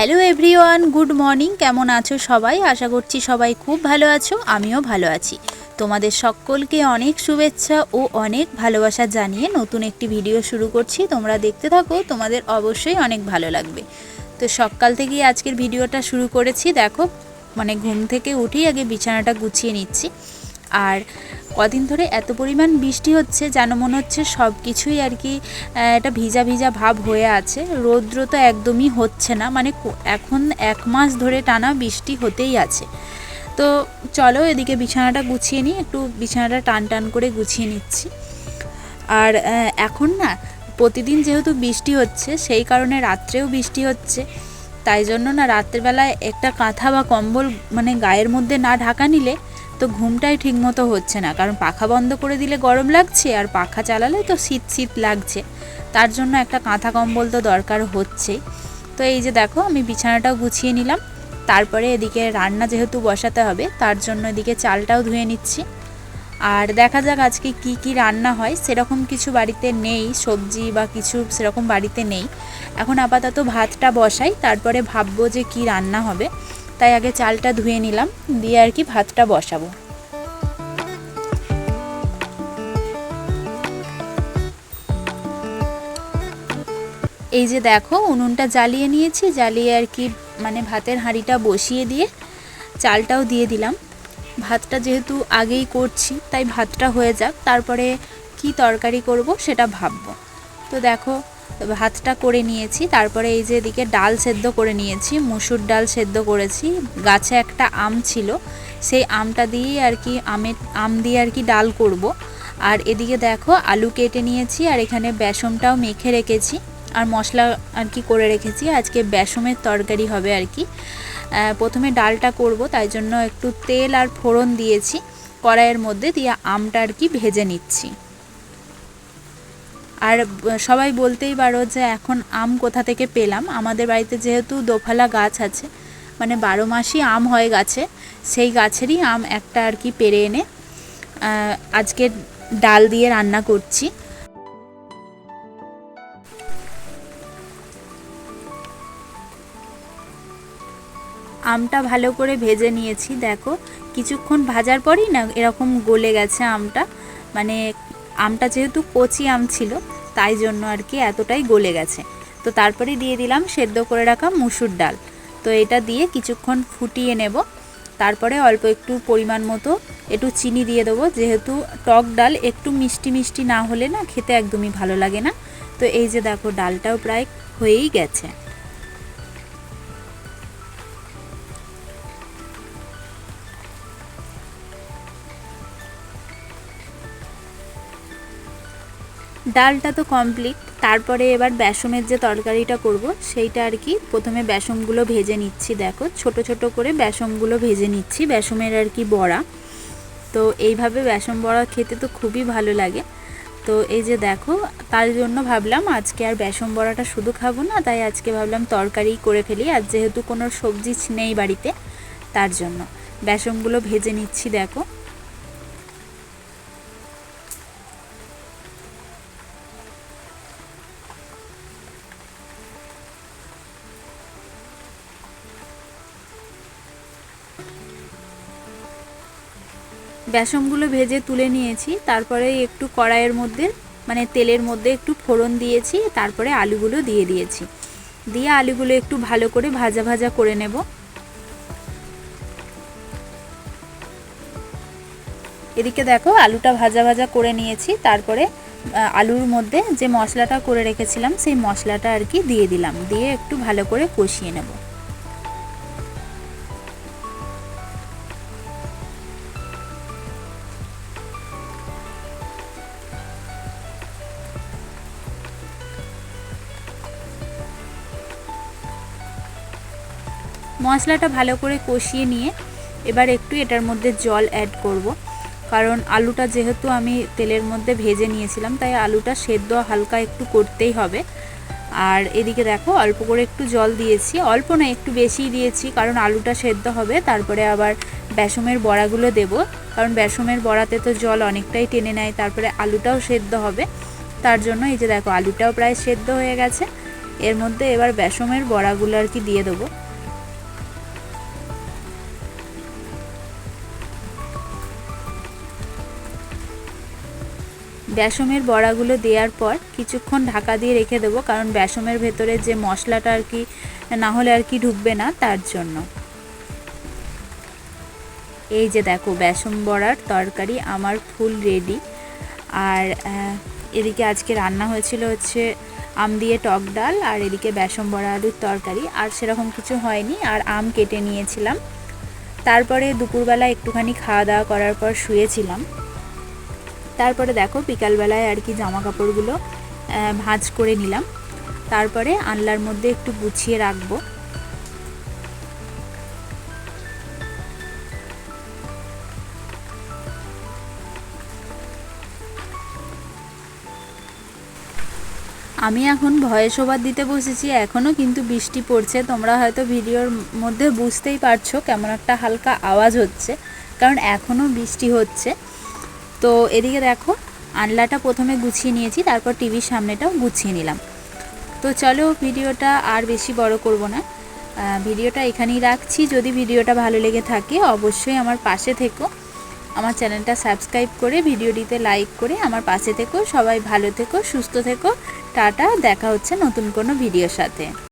Hello everyone, good morning. কেমন আছো সবাই? আশা করছি সবাই খুব ভালো আছো, আমিও ভালো আছি। তোমাদের সকলকে অনেক শুভেচ্ছা ও অনেক ভালোবাসা জানিয়ে নতুন একটি ভিডিও শুরু করছি। তোমরা দেখতে থাকো, তোমাদের অবশ্যই অনেক ভালো লাগবে। তো সকাল থেকেই আজকের ভিডিওটা শুরু করেছি। দেখো মানে ঘুম থেকে উঠেই আগে বিছানাটা গুছিয়ে নিচ্ছি। আর কদিন ধরে এত পরিমাণ বৃষ্টি হচ্ছে, যেন মনে হচ্ছে সব কিছুই আর কি একটা ভিজা ভিজা ভাব হয়ে আছে। রৌদ্র তো একদমই হচ্ছে না মানে এখন এক মাস ধরে টানা বৃষ্টি হতেই আছে। তো চলো এদিকে বিছানাটা গুছিয়ে নিই, একটু বিছানাটা টান টান করে গুছিয়ে নিচ্ছি। আর এখন না, প্রতিদিন যেহেতু বৃষ্টি হচ্ছে, সেই কারণে রাত্রেও বৃষ্টি হচ্ছে। তাই জন্য না, রাত্রেবেলায় একটা কাঁথা বা কম্বল মানে গায়ের মধ্যে না ঢাকা নিলে তো ঘুমটাই ঠিকমতো হচ্ছে না। কারণ পাখা বন্ধ করে দিলে গরম লাগছে আর পাখা চালালে তো শীত শীত লাগছে। তার জন্য একটা কাঁথা কম্বল তো দরকার হচ্ছেই। তো এই যে দেখো, আমি বিছানাটাও গুছিয়ে নিলাম। তারপরে এদিকে রান্না যেহেতু বসাতে হবে, তার জন্য এদিকে চালটাও ধুয়ে নিচ্ছি। আর দেখা যাক আজকে কি কি রান্না হয়। সেরকম কিছু বাড়িতে নেই, সবজি বা কিছু সেরকম বাড়িতে নেই। এখন আপাতত ভাতটা বসাই, তারপরে ভাববো যে কি রান্না হবে। তাই আগে চালটা ধুয়ে নিলাম, দিয়ে আর কি ভাতটা বসাবো। এই যে দেখো, উনুনটা জ্বালিয়ে নিয়েছি, জ্বালিয়ে আর কি মানে ভাতের হাঁড়িটা বসিয়ে দিয়ে চালটাও দিয়ে দিলাম। ভাতটা যেহেতু আগেই করছি, তাই ভাতটা হয়ে যাক, তারপরে কি তরকারি করব সেটা ভাববো। তো দেখো ভাতটা করে নিয়েছি, তারপরে এই যে এদিকে ডাল সেদ্ধ করে নিয়েছি, মুসুর ডাল সেদ্ধ করেছি, গাছে একটা আম ছিল, সেই আমটা দিয়েই আর কি আমের, আম দিয়ে আর কি ডাল করব। আর এদিকে দেখো আলু কেটে নিয়েছি, আর এখানে বেসনটাও মেখে রেখেছি, আর মশলা আর কি করে রেখেছি, আজকে বেসমের তরকারি হবে আর কি। প্রথমে ডালটা করব, তাই জন্য একটু তেল আর ফোড়ন দিয়েছি, কড়াইয়ের মধ্যে দিয়ে আমটা আর কি ভেজে নিচ্ছি। আর সবাই বলতেই পারো যে এখন আম কোথা থেকে পেলাম? আমাদের বাড়িতে যেহেতু দোফালা গাছ আছে মানে বারো মাসই আম হয় গাছে, সেই গাছেরই আম একটা আর কি পেরে এনে আজকে ডাল দিয়ে রান্না করছি। আমটা ভালো করে ভেজে নিয়েছি, দেখো। কিছুক্ষণ ভাজার পরই না এরকম গলে গেছে আমটা মানে আমটা যেহেতু কচি আম ছিল, তাই জন্য আর কি এতটাই গলে গেছে। তো তারপরে দিয়ে দিলাম সেদ্ধ করে রাখা মুসুর ডাল। তো এটা দিয়ে কিছুক্ষণ ফুটিয়ে নেব। তারপরে অল্প একটু পরিমাণ মতো একটু চিনি দিয়ে দেবো। যেহেতু টক ডাল একটু মিষ্টি মিষ্টি না হলে না খেতে একদমই ভালো লাগে না। তো এই যে দেখো, ডালটাও প্রায় হয়েই গেছে। ডালটা তো কমপ্লিট তারপরে এবার বেসনের যে তরকারিটা করব, সেইটা আর কি প্রথমে বেসনগুলো ভেজে নিচ্ছি, দেখো। ছোট ছোট করে বেসনগুলো ভেজে নিচ্ছি বেসমের আর কি বড়া। তো এইভাবে বেসন বড়া খেতে তো খুবই ভালো লাগে। তো এই যে দেখো, তার জন্য ভাবলাম আজকে আর বেসন বড়াটা শুধু খাব না, তাই আজকে ভাবলাম তরকারি করে ফেলি, আর যেহেতু কোনো সবজি নেই বাড়িতে, তার জন্য। বেসনগুলো ভেজে নিচ্ছি, দেখো। বেসনগুলো ভেজে তুলে নিয়েছি, তারপরে একটু কড়াইয়ের মধ্যে মানে তেলের মধ্যে একটু ফোড়ন দিয়েছি, তারপরে আলুগুলো দিয়ে দিয়েছি। দিয়ে আলুগুলো একটু ভালো করে ভাজা ভাজা করে নেব। এদিকে দেখো, আলুটা ভাজা ভাজা করে নিয়েছি, তারপরে আলুর মধ্যে যে মশলাটা করে রেখেছিলাম, সেই মশলাটা আর কি দিয়ে দিলাম। দিয়ে একটু ভালো করে কষিয়ে নেব। মশলাটা ভালো করে কষিয়ে নিয়ে এবার একটু এটার মধ্যে জল অ্যাড করব। কারণ আলুটা যেহেতু আমি তেলের মধ্যে ভেজে নিয়েছিলাম, তাই আলুটা সেদ্ধ হালকা একটু করতেই হবে। আর এদিকে দেখো, অল্প করে একটু জল দিয়েছি। অল্প না, একটু বেশিই দিয়েছি, কারণ আলুটা সেদ্ধ হবে। তারপরে আবার বেসমের বড়াগুলো দেব, কারণ বেসমের বড়াতে তো জল অনেকটাই টেনে নেয়, তারপরে আলুটাও সেদ্ধ হবে। তার জন্য এই যে দেখো, আলুটাও প্রায় সেদ্ধ হয়ে গেছে। এর মধ্যে এবার বেসমের বড়াগুলো আর কি দিয়ে দেবো। বেসমের বড়াগুলো দেওয়ার পর কিছুক্ষণ ঢাকা দিয়ে রেখে দেবো, কারণ বেসমের ভেতরে যে মশলাটা আর কি, না হলে আর কি ঢুকবে না তার জন্য। এই যে দেখো, বেসম বড়ার তরকারি আমার ফুল রেডি। আর এদিকে আজকে রান্না হয়েছিল হচ্ছে আম দিয়ে টক ডাল আর এদিকে বেসম বড়া আলুর তরকারি, আর সেরকম কিছু হয়নি। আর আম কেটে নিয়েছিলাম। তারপরে দুপুরবেলা একটুখানি খাওয়া দাওয়া করার পর শুয়েছিলাম। তারপরে দেখো বিকালবেলায় আর কি জামা কাপড়গুলো ভাঁজ করে নিলাম। তারপরে আনলার মধ্যে একটু গুছিয়ে রাখব। আমি এখন ভয়েস ওভার দিতে বসেছি এখনও কিন্তু বৃষ্টি পড়ছে। তোমরা হয়তো ভিডিওর মধ্যে বুঝতেই পারছ কেমন একটা হালকা আওয়াজ হচ্ছে, কারণ এখনও বৃষ্টি হচ্ছে। তো এদিকে দেখো, আনলাটা প্রথমে গুছিয়ে নিয়েছি, তারপর টিভির সামনেটাও গুছিয়ে নিলাম। তো চলো ভিডিওটা আর বেশি বড় করব না। ভিডিওটা এখানেই রাখছি। যদি ভিডিওটা ভালো লেগে থাকে, অবশ্যই আমার পাশে থেকো। আমার চ্যানেলটা সাবস্ক্রাইব করে ভিডিওটিতে লাইক করে আমার পাশে থেকো। সবাই ভালো থেকো, সুস্থ থেকো। টাটা, দেখা হচ্ছে নতুন কোনো ভিডিওর সাথে।